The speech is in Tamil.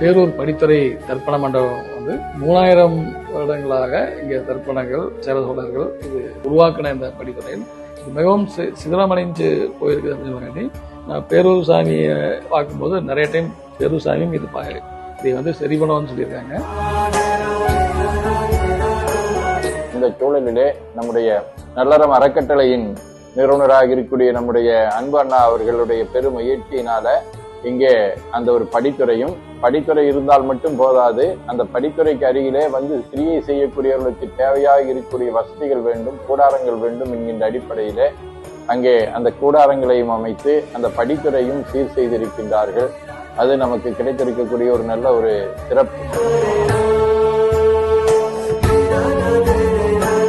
பேரூர் படித்துறை தர்ப்பண மண்டபம் வந்து மூணாயிரம் வருடங்களாக இங்கே தர்ப்பணங்கள் சேர சோழர்கள் இது உருவாக்கின இந்த படித்துறையில். இது மிகவும் சி- சிதிலமடைஞ்சு போயிருக்குது அப்படின்னு சொல்லி நான் பேரூர் சாமியை பார்க்கும்போது நிறைய டைம் பேரூர் சாமியும் இது பா- இதை வந்து சரி பண்ணுவோம்னு சொல்லியிருக்காங்க. இந்த சூழலிலே நம்முடைய நல்லறம் அறக்கட்டளையின் நிறுவனராக இருக்கக்கூடிய நம்முடைய அன்பு அண்ணா அவர்களுடைய பெரும் முயற்சியினால இங்கே அந்த ஒரு படித்துறையும் படித்துறை இருந்தால் மட்டும் போதாது அந்த படித்துறைக்கு அருகிலே வந்து கிரியை செய்யக்கூடியவர்களுக்கு தேவையாக இருக்கக்கூடிய வசதிகள் வேண்டும் கூடாரங்கள் வேண்டும் என்கின்ற அடிப்படையிலே அங்கே அந்த கூடாரங்களையும் அமைத்து அந்த படித்துறையும் சீர் செய்திருக்கின்றார்கள். அது நமக்கு கிடைத்திருக்கக்கூடிய ஒரு நல்ல ஒரு சிறப்பு.